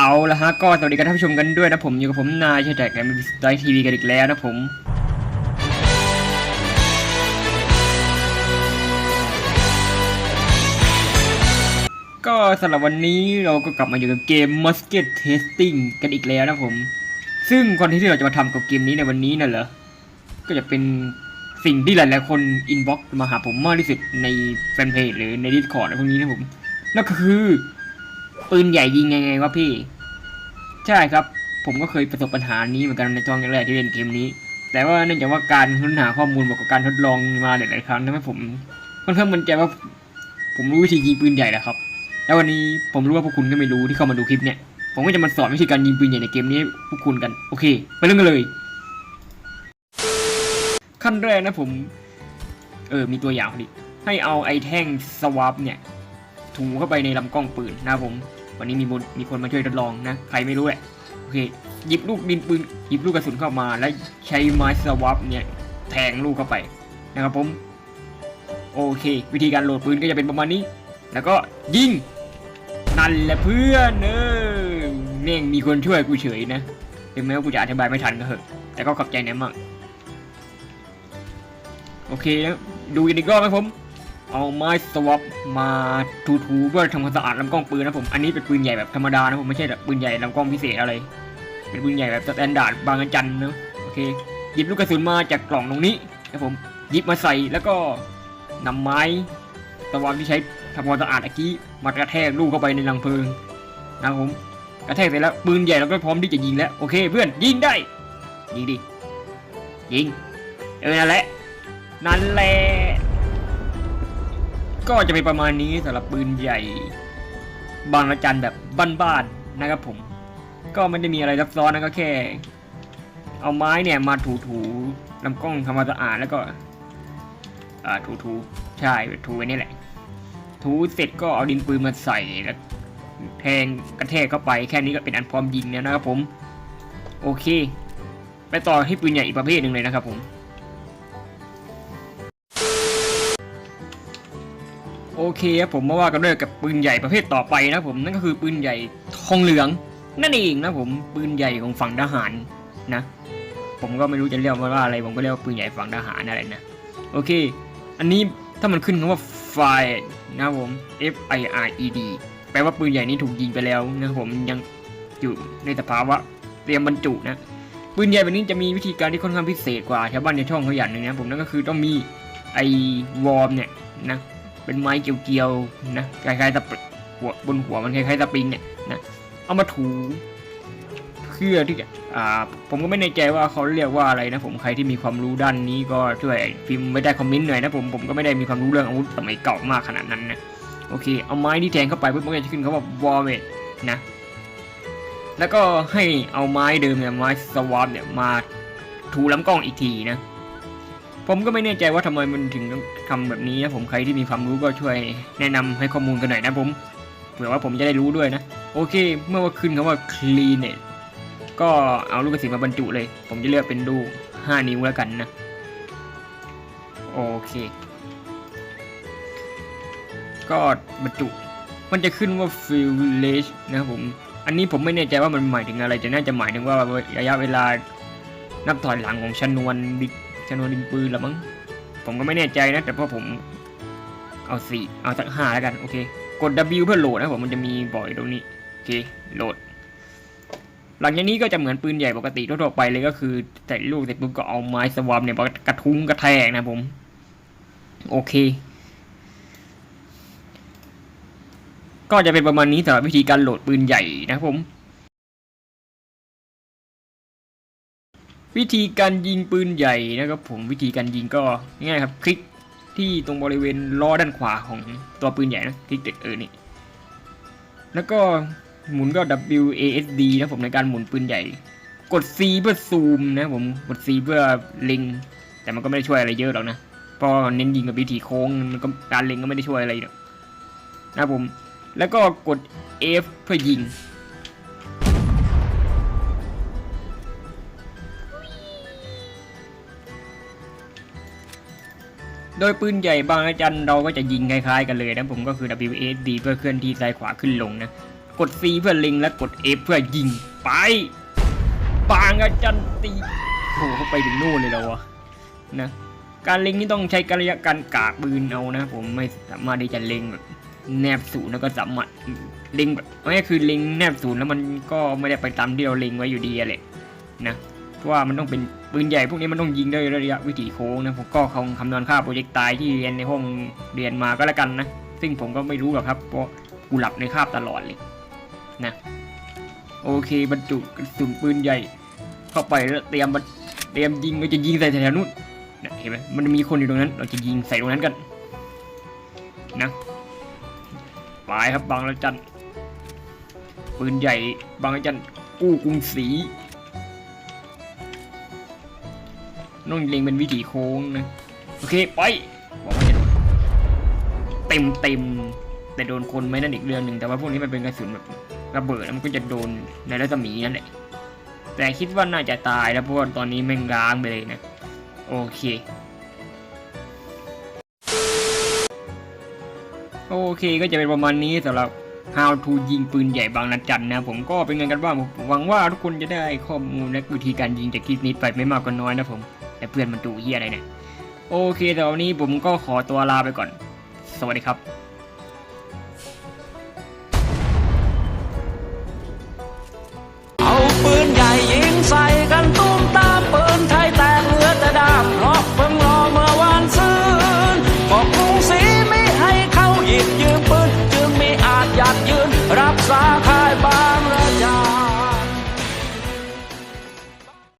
เอาละฮะก็สวัสดีกันท่านผู้ชมกันด้วยนะผมอยู่กับผมนายชายแตกแกมบิสไตทีวีกันอีกแล้วนะผม ก็สำหรับวันนี้เราก็กลับมาอยู่กับเกม Musket Testing กันอีกแล้วนะผม ซึ่งคอนเทนต์ที่เราจะมาทำกับเกมนี้ในวันนี้น่ะเหรอ ก็จะเป็นสิ่งที่หลายๆคนอินบ็อกมาหาผมมากที่สุดในแฟนเพจหรือใน Discord อะไรพวกนี้นะผม นั่นก็คือ ปืนใหญ่ยิงยังไงวะพี่ ใช่ครับ ผมก็เคยประสบปัญหานี้เหมือนกันในตอนแรกที่เล่นเกมนี้ แต่ว่าเนื่องจากว่าการค้นหาข้อมูลบวกกับการทดลองมาหลายๆครั้งทำให้ผมค่อนข้างมั่นใจว่า ผมรู้วิธียิงปืนใหญ่แล้วครับ แล้ววันนี้ผมรู้ว่าพวกคุณก็ไม่รู้ที่เข้ามาดูคลิปเนี่ย ผมก็จะมาสอนวิธีการยิงปืนใหญ่ในเกมนี้ให้พวกคุณกัน โอเค ไปเริ่มกันเลย ขั้นแรกนะผม เออ มีตัวอย่างพอดีให้เอาไอ้แท่งสวาปเนี่ยถูเข้าไปในลำกล้องปืนนะครับผม วันนี้มีมนมีคนมาช่วยทดลองนะ ใครไม่รู้แหละโอเคหยิบลูกดินปืนหยิบลูกกระสุนเข้ามา แล้วใช้ไม้สวาปเนี่ยแทงลูกเข้าไปนะครับผมโอเค วิธีการโหลดปืนก็จะเป็นประมาณนี้ แล้วก็ยิงนั่นแหละเพื่อนเออเน่งมีคนช่วยกูเฉยนะถึงแม้ว่ากูจะอธิบายไม่ทันก็เถอะแต่ก็ขอบใจแนะมากโอเคนะดูกันอีกรอบไหมผม เอาไม้สวอปมาถูๆเพื่อทำความสะอาดลำกล้องปืนนะผม อันนี้เป็นปืนใหญ่แบบธรรมดานะผมไม่ใช่แบบปืนใหญ่ลำกล้องพิเศษอะไร เป็นปืนใหญ่แบบสแตนดาร์ดบางระจันนะโอเค หยิบลูกกระสุนมาจากกล่องตรงนี้นะผมหยิบมาใส่แล้วก็นำไม้สวอปที่ใช้ทำความสะอาดเมื่อกี้มากระแทกลูกเข้าไปในรังเพลิงนะผมกระแทกเสร็จแล้วปืนใหญ่เราก็พร้อมที่จะยิงแล้วโอเค เพื่อนยิงได้ยิงดิยิงเออนั่นแหละนั่นแหละ ก็จะเป็นประมาณนี้สำหรับปืนใหญ่บางระจันแบบบ้านๆนะครับผม ก็ไม่ได้มีอะไรซับซ้อนนะก็แค่ เอาไม้เนี่ยมาถูๆลำกล้องทำความสะอาดแล้วก็อ่าถูๆใช่ถูไว้นี่แหละ ถูเสร็จก็เอาดินปืนมาใส่แล้วแทงกระแทกเข้าไปแค่นี้ก็เป็นอันพร้อมยิงแล้วนะครับผม โอเค ไปต่อที่ปืนใหญ่อีกประเภทหนึ่งเลยนะครับผม โอเคครับผมมาว่ากันด้วยกับปืนใหญ่ประเภทต่อไปนะผมนั่นก็คือปืนใหญ่ทองเหลืองนั่นเองนะผมปืนใหญ่ของฝั่งทหารนะ ผมก็ไม่รู้จะเรียกว่าอะไร ผมก็เรียกว่าปืนใหญ่ฝั่งทหารอะไรนะโอเค อันนี้ถ้ามันขึ้นคำว่า fire นะผม F I R E D แปลว่าปืนใหญ่นี้ถูกยิงไปแล้วนะผมยังอยู่ในสภาวะเตรียมบรรจุนะปืนใหญ่แบบนี้จะมีวิธีการที่ค่อนข้างพิเศษกว่าชาวบ้านในช่องเขาอย่างหนึ่งนะผมนั่นก็คือต้องมีไอวอร์มเนี่ยนะ เป็นไม้เกลียวๆนะคล้ายๆตะปริหัวบนหัวมันคล้ายๆตะปิงเนี่ยนะเอามาถูเพื่อที่จะอ่าผมก็ไม่แน่ใจว่าเขาเรียกว่าอะไรนะ ผมใครที่มีความรู้ด้านนี้ก็ช่วยพิมพ์ไว้ใต้คอมเมนต์หน่อยนะผมผมก็ไม่ได้มีความรู้เรื่องอาวุธสมัยเก่ามากขนาดนั้นนะโอเค เอาไม้ที่แทงเข้าไปปุ๊บมันก็จะขึ้นเขาว่าวอร์เวทนะแล้วก็ให้เอาไม้เดิมเนี่ยไม้สวอปเนี่ยมาถูลำกล้องอีกทีนะ ผมก็ไม่แน่ใจว่าทำไมมันถึงต้องทำแบบนี้นะผมใครที่มีความรู้ก็ช่วยแนะนำให้ข้อมูลกันหน่อยนะผมเผื่อว่าผมจะได้รู้ด้วยนะโอเค เมื่อว่าขึ้นคำว่า clean เนี่ยก็เอาลูกกระสุนมาบรรจุเลย ผมจะเลือกเป็นลูก5 นิ้วแล้วกันนะ โอเค ก็บรรจุ มันจะขึ้นว่า village นะครับผม อันนี้ผมไม่แน่ใจว่ามันหมายถึงอะไรแต่น่าจะหมายถึงว่าระยะเวลานับถอยหลังของชนวน ดิชนวนดินปืนละมั้งผมก็ไม่แน่ใจนะ แต่พอผมเอาสี่เอาสักห้าแล้วกัน โอเค กด W เพื่อโหลดนะผมมันจะมีบ่อยตรงนี้ โอเค โหลด หลังจากนี้ก็จะเหมือนปืนใหญ่ปกติทั่วไปเลยก็คือใส่ลูกเสร็จปุ๊บก็เอาไม้สวอมเนี่ยมากระทุ้งกระแทกนะผม โอเค ก็จะเป็นประมาณนี้สำหรับวิธีการโหลดปืนใหญ่นะผม วิธีการยิงปืนใหญ่นะครับผมวิธีการยิงก็ง่ายครับคลิกที่ตรงบริเวณล้อด้านขวาของตัวปืนใหญ่นะคลิกเด็กเออนี่แล้วก็หมุนก็ W A S D นะผมในการหมุนปืนใหญ่ กด C เพื่อซูมนะผมกด C เพื่อเล็ง แต่มันก็ไม่ได้ช่วยอะไรเยอะหรอกนะเพราะเน้นยิงกับวิธีโค้งมันก็การเล็งก็ไม่ได้ช่วยอะไรหรอกนะครับผมแล้วก็กด F เพื่อยิง โดยปืนใหญ่บางระจันเราก็จะยิงคล้ายๆกันเลยนะผมก็คือ WSD เพื่อเคลื่อนที่ซ้ายขวาขึ้นลงนะ กด C เพื่อเล็งและกด F เพื่อยิงไปปางอาจันตีโอ้โหเขาไปถึงนู่นเลยแล้ววะนะการเล็งนี่ต้องใช้กระยะการกากปืนเอานะ ผมไม่สามารถที่จะเล็งแบบแนบศูนย์แล้วก็สามารถเล็งแบบไม่คือเล็งแนบศูนย์แล้วมันก็ไม่ได้ไปตามที่เราเล็งไว้อยู่ดีอะแหละนะ เพราะว่ามันต้องเป็นปืนใหญ่พวกนี้มันต้องยิงได้ระยะวิถีโค้งนะผมก็คงคำนวณค่าโปรเจกต์ตายที่เรียนในห้องเรียนมาก็แล้วกันนะ ซึ่งผมก็ไม่รู้หรอกครับเพราะกูหลับในคาบตลอดเลยนะโอเคบรรจุกระสุนปืนใหญ่ เข้าไปแล้วเตรียมเตรียมยิงเราจะยิงใส่แถวนู้นนะเห็นไหมมันมีคนอยู่ตรงนั้น เราจะยิงใส่ตรงนั้นกันนะไปครับบางละจันปืนใหญ่บางละจันกู้กรุงศรี ต้องเล็งเป็นวิถีโค้งนะ โอเค ไปบอกว่าจะโดนเต็มเต็มแต่โดนคนไหมนั่นอีกเรื่องหนึ่งแต่ว่าพวกนี้มันเป็นกระสุนแบบระเบิดแล้วมันก็จะโดนในรัศมีนั่นแหละแต่คิดว่าน่าจะตายแล้วเพราะว่าตอนนี้แม่งร้างไปเลยนะ โอเค โอเคก็จะเป็นประมาณนี้สำหรับ How to ยิงปืนใหญ่บางระจันนะ ผมก็เป็นไงกันบ้างหวังว่าทุกคนจะได้ข้อมูลและวิธีการยิงจากคลิปนี้ไปไม่มากก็น้อยนะผม แต่เพื่อนมันดูเฮียอะไรเนี่ย โอเคแต่วันนี้ผมก็ขอตัวลาไปก่อน สวัสดีครับเอาปืนใหญ่ยิงใส่กันตุ้ม